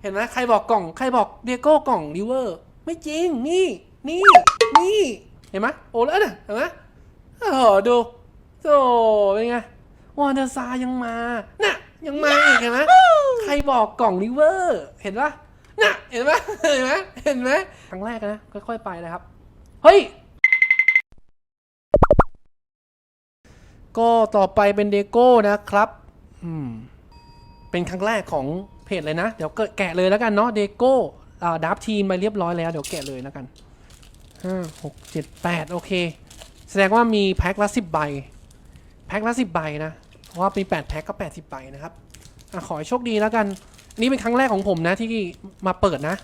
เห็นไหมใครบอกกล่อง ใครบอกเดียโก้กล่องริเวอร์ ไม่จริง นี่ นี่ นี่ เห็นไหมโอ้แล้วน่ะเห็นไหมโอ้โหดูโอ้เป็นไงวอนเดอร์ซายังมา น่ะ ยังมาอีกเห็นไหมใครบอกกล่องริเวอร์ เห็นปะน่ะ เห็นไหมเห็นไหมเห็นไหมครั้งแรกนะ ค่อยๆไปนะครับ เฮ้ย ก็ต่อไปเป็นเดโก้นะครับ อืม เป็นครั้งแรกของเพจเลยนะ เดี๋ยวก็แกะเลยแล้วกันเนาะเดโก้ดับทีมไปเรียบร้อยแล้ว เดี๋ยวแกะเลยแล้วกันห้าหกเจ็ดแปดโอเค แสดงว่ามีแพ็คละสิบใบ แพ็คละสิบใบนะ เพราะว่ามีแปดแพ็คก็แปดสิบใบนะครับอขอให้โชคดีแล้วกัน อันนี้เป็นครั้งแรกของผมนะที่มาเปิดนะ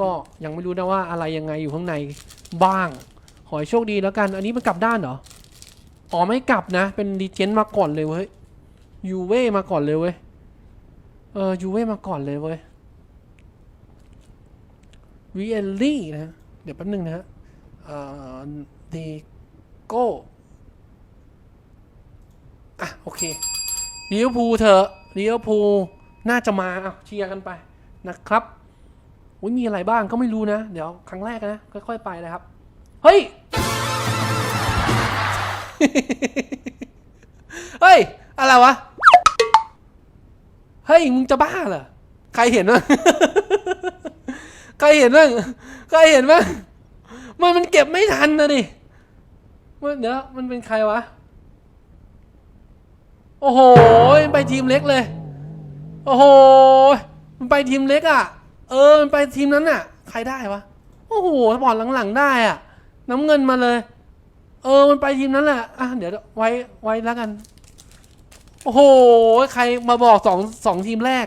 ก็ยังไม่รู้นะว่าอะไรยังไงอยู่ข้างในบ้าง ขอให้โชคดีแล้วกัน อันนี้มันกลับด้านเหรอ อ๋อไม่กลับนะ เป็นดีเจนมาก่อนเลยเว้ย ยูเว่มาก่อนเลยเว้ย เออยูเว่มาก่อนเลยเว้ยวีเอลลี่นะ เดี๋ยวแป๊บนึงนะฮะเอ่อเดโก้อะ โอเคลิเวอร์พูลเถอะลิเวอร์พูลน่าจะมาอะเชียร์กันไปนะครับอุ้ยมีอะไรบ้างก็ไม่รู้นะ เดี๋ยวครั้งแรกนะ ค่อยๆไปนะครับ เฮ้ย เฮ้ย อะไรวะ เฮ้ยมึงจะบ้าเหรอใครเห็นวะใครเห็นบ้างใครเห็นบ้างมันมันเก็บไม่ทันนะดิมันเดี๋ยวมันเป็นใครวะ โอ้โหมันไปทีมเล็กเลย โอ้โหมันไปทีมเล็กอะ เออมันไปทีมนั้นอะ ใครได้วะโอ้โหสปอร์ตหลังๆได้อะ น้ำเงินมาเลย เออมันไปทีมนั้นแหละอะเดี๋ยวไว้ไว้แล้วกัน โอ้โห ใครมาบอกสองสองทีมแรก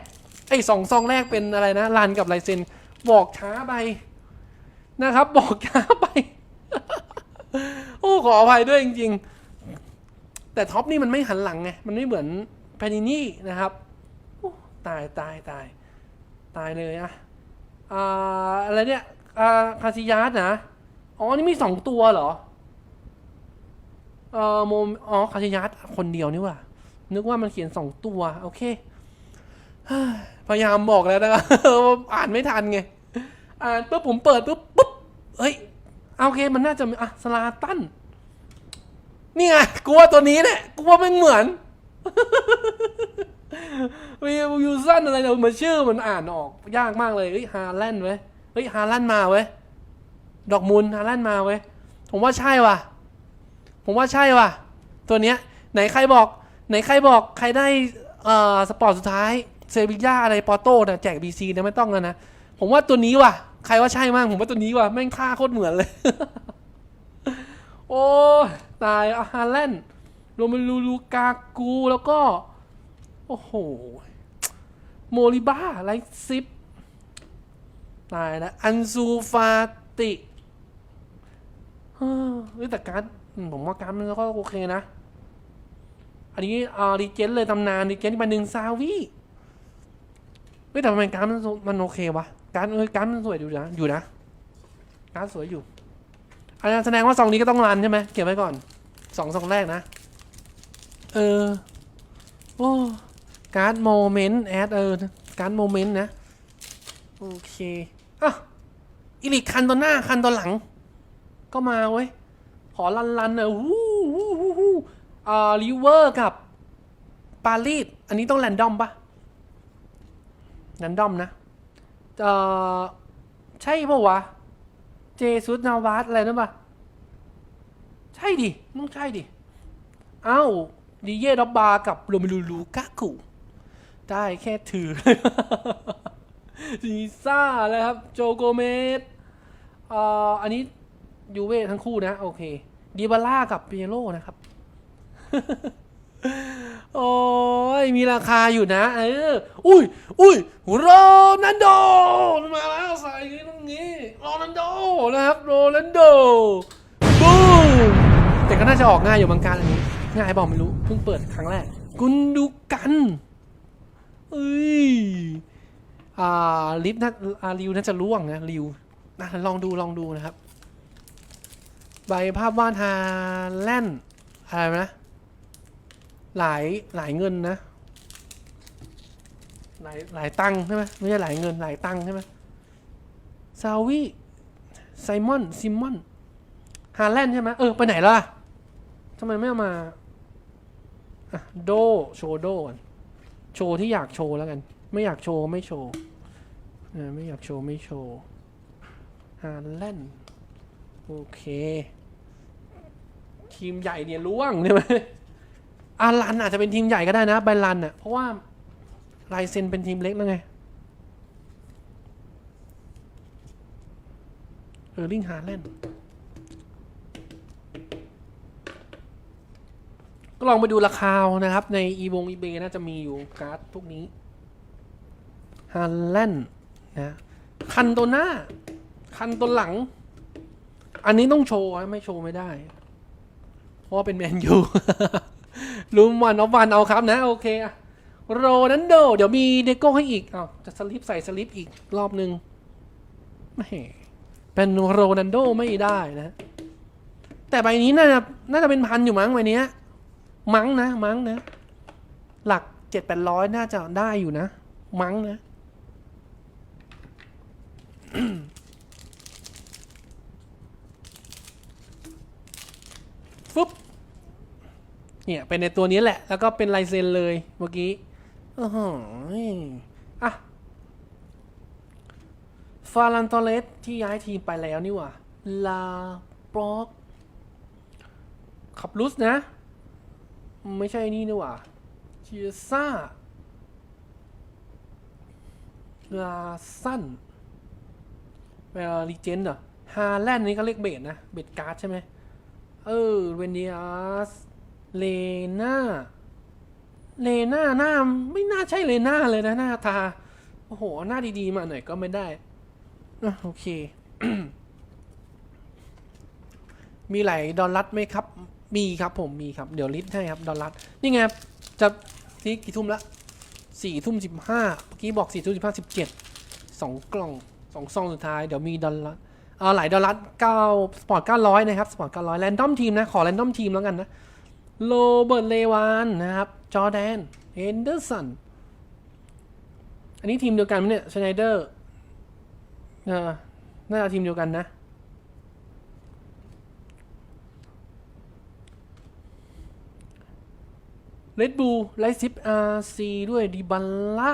ไอ้สองซองแรกเป็นอะไรนะรันกับลายเซนบอกช้าไปนะครับ บอกช้าไป โอ้ขออภัยด้วยจริง ๆ แต่ท็อปนี่มันไม่หันหลังไง มันไม่เหมือนแพนินี่นะครับตายตายตายตายเลยอะอ่าอะไรเนี่ยอ่าคาซิยาสนะ อ๋อ นี่มีสองตัวเหรอ เอ่อโมอ๋อคาซิยาสคนเดียวนี่ว่า นึกว่ามันเขียนสองตัว โอเค พยายามบอกแล้วนะครับอ่านไม่ทันไง อ่านปุ๊บผมเปิดปุ๊บปุ๊บเฮ้ยโอเคมันน่าจะมีอะสลาตันนี่ไงกูว่าตัวนี้แหละกูว่ามันเหมือนวิวยูซันอะไรเนี่ยมือนชื่อมันอ่านออกยากมากเลยเฮ้ยฮาแลนด์เว้ยเฮ้ยฮาแลนด์มาเว้ยดอกมูลฮาแลนด์มาเว้ยผมว่าใช่ว่ะ ผมว่าใช่ว่ะ ตัวเนี้ย ไหนใครบอก ไหนใครบอกใครได้เอ่อสปอร์ตสุดท้ายเซบีย่าอะไรปอโต้นะแจกบีซีนะไม่ต้องแล้วนะ ผมว่าตัวนี้ว่ะ ใครว่าใช่มั่งผมว่าตัวนี้ว่ะ แม่งท่าโคตรเหมือนเลย โอ้ตายอาฮาแลนด์โรเมลูลูกากูแล้วก็ โอ้โห โมริบ้าไลซิปตายแล้วอันซูฟาติเฮ้ยแต่การผมว่าการมันก็โอเคนะ อันนี้อ่าดีเจนเลยตำนานดีเจนที่มาหนึ่งซาวีเฮ้ยแต่ทำไมการมันมันโอเควะการเอ้ยการมันสวยอยู่นะอยู่นะการสวยอยู่อันนั้นแสดงว่าซองนี้ก็ต้องรันใช่ไหมเก็บไว้ก่อนสองซองแรกนะ เออโอ้การ์ดโมเมนต์แอดเออการ์ดโมเมนต์นะ โอเคอะอิลิคันตัวหน้าคันตัวหลัง ก็มาเว้ย ขอลันลันเนอะวู้วู้วู้ วู้อ่าลิเวอร์กับปารีสอันนี้ต้องแรนดอมปะแรนดอมนะเอ่อใช่ปะวะ เจสุสนาวาสอะไรนั่นปะใช่ดิต้องใช่ดิ เอ้าดีเย่ดอบบากับโรเมลูลูกากุได้แค่ถือซีซ่าเลยครับ โจโกเมสอ่ออันนี้ยูเว่ทั้งคู่นะ โอเค ดีบาร่ากับเปียโรนะครับ โอ้ยมีราคาอยู่นะ เออ อุ้ยอุ้ยโรนัลโดมาแล้วใส่ตรงนี้โรนัลโดนะครับโรนัลโดบูมแต่ก็น่าจะออกง่ายอยู่บางการอันนี้ ง่ายบอกไม่รู้เพิ่งเปิดครั้งแรก กุนดูกันเอ้ยอ่าลิฟต์นะอ่าริวน่าจะล่วงนะริวนะลองดูลองดูนะครับ ใบภาพวาดฮาแลนด์อะไรนะ หลายหลายเงินนะ หลายหลายตังค์ใช่ไหมไม่ใช่หลายเงินหลายตังค์ใช่ไหมซาวิไซมอนซิมอนฮาแลนด์ใช่ไหมเออ ไปไหนแล้วล่ะทำไมไม่เอามาโดโชว์โดก่อนโชว์ที่อยากโชว์แล้วกัน ไม่อยากโชว์ไม่โชว์ไม่อยากโชว์ไม่โชว์ฮาแลนด์โอเค ทีมใหญ่เนี่ยล่วงใช่ไหม อารันอาจจะเป็นทีมใหญ่ก็ได้นะไบรันอะเพราะว่าลายเซ็นเป็นทีมเล็กแล้วไงเออร์ลิงฮาแลนด์ก็ลองไปดูราคานะครับ ในอีวงอีเบน่าจะมีอยู่การ์ดพวกนี้ฮาแลนด์นะคันตัวหน้า คันตัวหลัง อันนี้ต้องโชว์ไม่โชว์ไม่ได้ เพราะว่าเป็นแมนยู ลุมวันเอาวันเอาครับนะ โอเคอะโรนันโด เดี๋ยวมีเดโก้ให้อีกอ้าวจะสลิปใส่สลิปอีกรอบหนึ่งไม่เป็นโรนันโดไม่ได้นะ แต่ใบนี้น่าจะน่าจะเป็นพันอยู่มั้งใบนี้มั้งนะมั้งนะ หลักเจ็ดแปดร้อยน่าจะได้อยู่นะ มั้งนะ ฟึบ เนี่ยเป็นในตัวนี้แหละ แล้วก็เป็นลายเซ็นเลยเมื่อกี้อ้โหอะฟาลันตอเลสที่ย้ายทีมไปแล้วนี่ว่าลาปลอกขับลุสนะ ไม่ใช่นี่นี่ว่าเชียซ่าลาสันเวลาลีเจนด์เหรอฮาแลนด์นี่ก็เรียกเบดนะ เบดการ์ดใช่ไหมเออเวนเดียส เลน่า เลน่าหน้าไม่น่าใช่เลน่าเลยนะหน้าตา โอ้โห หน้าดีๆมาหน่อยก็ไม่ได้อะโอเค มีไหลดอลลัดไหมครับ มีครับผมมีครับ เดี๋ยวลิสต์ให้ครับ ดอลลัดนี่ไงจะที่กี่ทุ่มละสี่ทุ่มสิบห้าเมื่อกี้บอกสี่ทุ่มสิบห้าสิบเจ็ดสองกล่องสองซองสุดท้าย เดี๋ยวมีดอลลัดเอาไหลดอลลาร์เก้าสปอร์ตเก้าร้อยนะครับ สปอร์ตเก้าร้อยแรนดอมทีมนะ ขอแรนดอมทีมแล้วกันนะ โรเบิร์ตเลวานนะครับ จอร์แดนเฮนเดอร์สัน อันนี้ทีมเดียวกันไหมเนี่ยชไนเดอร์เออน่าจะทีมเดียวกันนะ เลดบูไลซิปอาร์ซีด้วยดิบัลล่า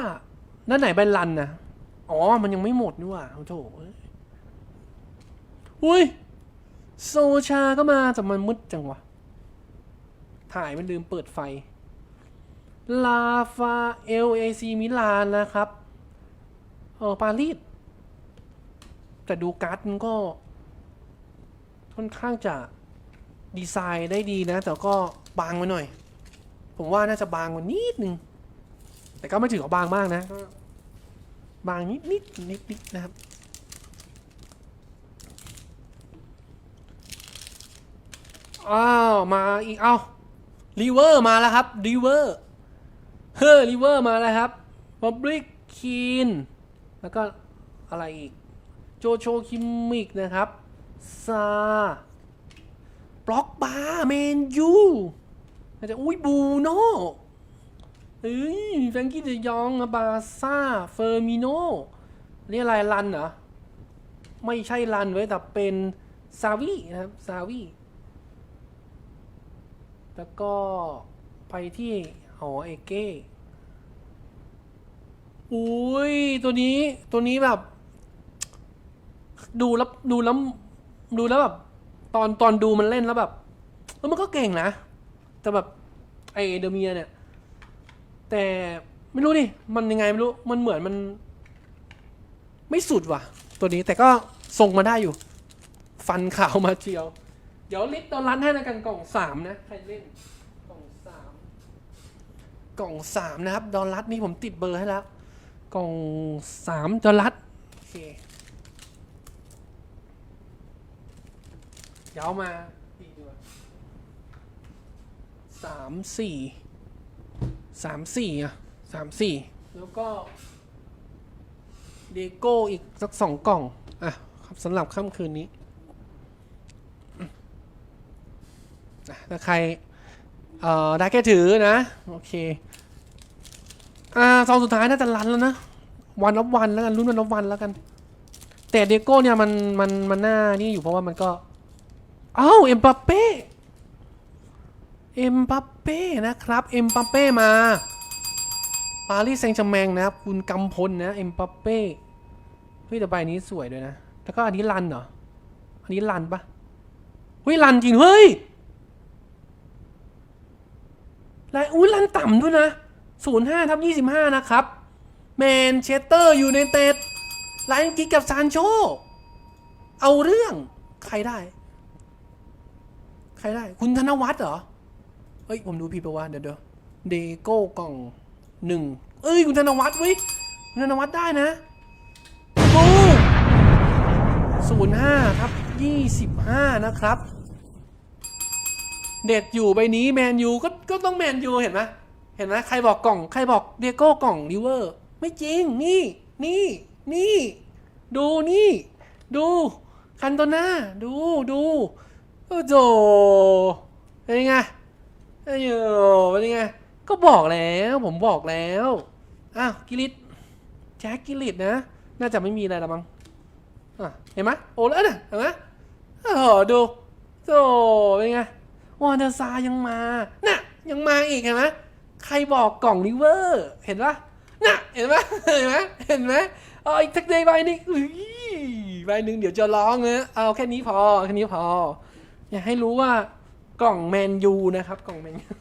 นั่นไหนแบนลันนะอ๋อ มันยังไม่หมดนี่ว่าโอ้โถอุ้ย โซชาก็มาแต่มันมืดจังวะ ถ่ายมันลืมเปิดไฟ ลาฟาเอลเอซีมิลานนะครับ เออปารีส แต่ดูการ์ดมันก็ ค่อนข้างจะดีไซน์ได้ดีนะ แต่ก็บางไปหน่อย ผมว่าน่าจะบางกว่านิดนึง แต่ก็ไม่ถือว่าบางมากนะ บางนิดนิดนิดนิดนะครับอ้าว มาอีก เอ้า รีเวอร์มาแล้วครับรีเวอร์เฮ้อรีเวอร์มาแล้วครับบับลิกคีนแล้วก็อะไรอีก โจโชคิมมิกนะครับ ซาบล็อกบาร์เมนยูอาจจะอุ้ยบูโน่เอ้ยแฟงกี้เดยองบาซ่า เฟอร์มิโนนี่อะไรลันเหรอ ไม่ใช่ลันไว้ยแต่เป็นซาวีนะครับ ซาวี แล้วก็ไปที่หอเอเก้อุ้ยตัวนี้ตัวนี้แบบ ดูแล้วดูแล้วดูแล้วแบบตอนตอนดูมันเล่นแล้วแบบเออมันก็เก่งนะ แต่แบบไอเดเมียเนี่ย แต่ไม่รู้ดิมันยังไงไม่รู้มันเหมือนมัน ไม่สุดว่ะ ตัวนี้แต่ก็ทรงมาได้อยู่ ฟันขาวมาเจียว ดี๋ยวลิสต์ตอนรันให้นะกันกล่องสามนะ ใครเล่น กล่องสามกล่องสามนะครับดอลลัดนี่ผมติดเบอร์ให้แล้ว กล่องสามดอลลัดโอเคเดี๋ยวเอามาดีดีกว่าสามสี่สามสี่อะสามสี่แล้วก็เดโก้อีกสักสองกล่อง อะครับสำหรับค่ำคืนนี้ อะ ถ้าใคร เอ่อได้แค่ถือนะ โอเค อ่าซองสุดท้ายน่าจะรันแล้วนะ วันรับวันแล้วกันรุ่นวันรับวันแล้วกัน แต่เดโก้เนี่ยมันมันมันหน้านี่อยู่เพราะว่ามันก็ เอ้าเอ็มบัปเป้เอ็มบัปเป้นะครับเอ็มบัปเป้มาปารีสแซงต์แชร์แมงนะครับคุณกำพลนะเอ็มบัปเป้เฮ้ยแต่ใบนี้สวยด้วยนะ แล้วก็อันนี้รันเหรอ อันนี้รันปะเฮ้ยรันจริงเฮ้ย ลายอุ้ยรันต่ำด้วยนะศูนย์ห้าทับยี่สิบห้านะครับแมนเชสเตอร์ยูไนเต็ดไลน์กิกกับซานโช เอาเรื่องใครได้ ใครได้ คุณธนวัฒน์เหรอ เอ้ย ผมดูผิดไปว่าเดี๋ยวเดี๋ยวเดโก้กล่องหนึ่งเอ้ย คุณธนวัฒน์เว้ยคุณธนวัฒน์ได้นะโอ้ศูนย์ห้าครับยี่สิบห้านะครับ เด็ดอยู่ใบนี้แมนยูก็ก็ต้องแมนยูเห็นไหมเห็นไหมใครบอกกล่องใครบอกเดโก้กล่องริเวอร์ ไม่จริง นี่ นี่ นี่ ดูนี่ ดูคันโตนาดูดูโอ้โหเป็นไงเอ้ยเป็นไงก็บอกแล้วผมบอกแล้วอ้าวกิลิตแจ็คกิลิตนะ น่าจะไม่มีอะไรละมั้งอะเห็นไหมโอ้แล้วนะเห็นไหมโอ้โหดูโอ้เป็นไง วอนเดอร์ซายังมาน่ะยังมาอีกเห็นไหมใครบอกกล่องลิเวอร์เห็นปะน่ะเห็นไหมเห็นไหมเห็นไหมเอาอีกทักเดย์ใบหนึงใบหนึ่งเดี๋ยวจะร้องนะเอาแค่นี้พอแค่นี้พอ อยากให้รู้ว่ากล่องแมนยูนะครับ กล่องแมนยู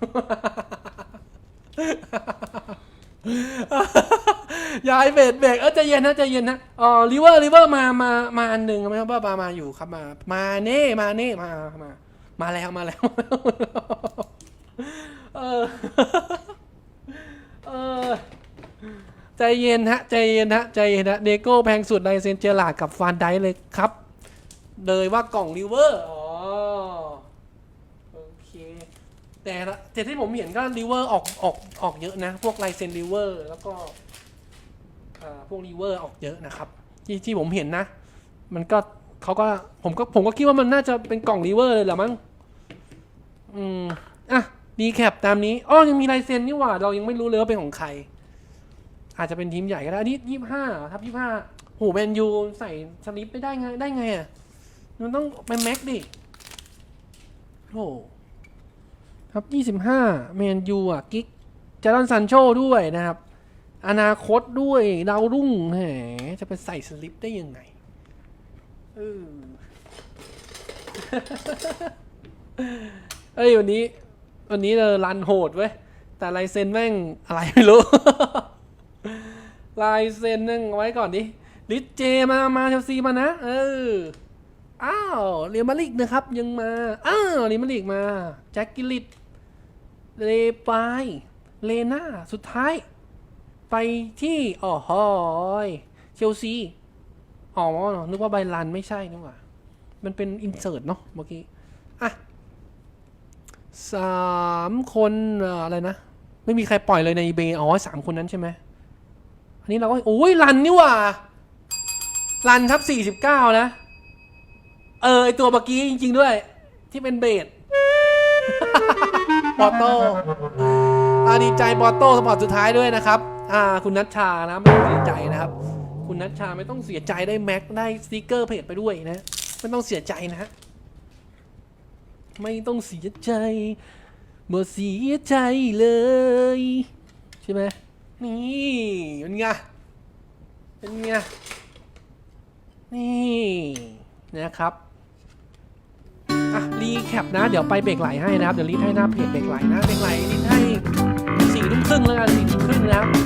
ยายเบรกเบรกเออใจเย็นนะใจเย็นนะอ๋อลิเวอร์ลิเวอร์มามามาอันหนึ่งไหมครับว่ามามาอยู่ครับมา มาเน่มาเน่มามา มาแล้วมาแล้ว เออ เออ ใจเย็นฮะ ใจเย็นฮะ ใจเย็นฮะ เดโก้แพงสุดในเซนเจอร์ลาดกับฟานไดเลยครับ เลยว่ากล่องลิเวอร์ อ๋อ โอเค แต่ละแต่ที่ผมเห็นก็ลิเวอร์ออกออกออกเยอะนะ พวกไลเซนลิเวอร์แล้วก็พวกลิเวอร์ออกเยอะนะครับ ที่ที่ผมเห็นนะ มันก็เขาก็ผมก็ผมก็คิดว่ามันน่าจะเป็นกล่องลิเวอร์เลยแหละมั้ง อืมอะดีแคปตามนี้อ้อยังมีลายเซ็นนี่หว่า เรายังไม่รู้เลยว่าเป็นของใคร อาจจะเป็นทีมใหญ่ก็ได้อันนี้ยี่ห้าทับยี่ห้าโหแมนยูใส่สลิปไม่ได้ไงได้ไงอะมันต้องเป็นแม็กดิโหครับยี่สิบห้าแมนยูอะ กิ๊กจารอนซันโชด้วยนะครับ อนาคตด้วยดาวรุ่งแหมจะไปใส่สลิปได้ยังไงเออ เอ้ยวันนี้ วันนี้เรารันโหดเว้ย แต่ลายเซ็นแม่งอะไรไม่รู้ ลายเซ็นนึงไว้ก่อนดิลิเจมา มาเชลซีมานะ เออ อ้าวเรียมาดริกนะครับ ยังมา อ้าวเรียมาดริกมา แจ็คกิลิตเลปายเลน่า สุดท้าย ไปที่อ๋อฮอยเชลซี อ๋อ นึกว่าใบลันไม่ใช่นี่หว่า มันเป็นอินเสิร์ตเนาะเมื่อกี้ อะ สามคนเอ่ออะไรนะ ไม่มีใครปล่อยเลยในเบอ๋อสามคนนั้นใช่ไหมอันนี้เราก็โอ้ยรันนี่หว่า รันทับสี่สิบเก้านะ เออ ไอตัวเมื่อกี้จริง ๆ ด้วย ที่เป็นเบสปอโต้อาดีใจปอโต้สปอร์ตสุดท้ายด้วยนะครับ อ่า คุณนัชชานะ ไม่ต้องเสียใจนะครับ คุณนัชชาไม่ต้องเสียใจได้แม็กได้สติกเกอร์เพจไปด้วยนะ ไม่ต้องเสียใจนะฮะ ไม่ต้องเสียใจเมื่อเสียใจเลย ใช่ไหมนี่เป็นไงเป็นไงนี่นะครับอะรีแคปนะ เดี๋ยวไปเบรกไหลให้นะครับ เดี๋ยวรีดให้หน้าเพจเบรกไหลนะเบรกไหลรีดให้สี่ทุ่มครึ่งแล้วกันสี่ทุ่มครึ่งนะครับ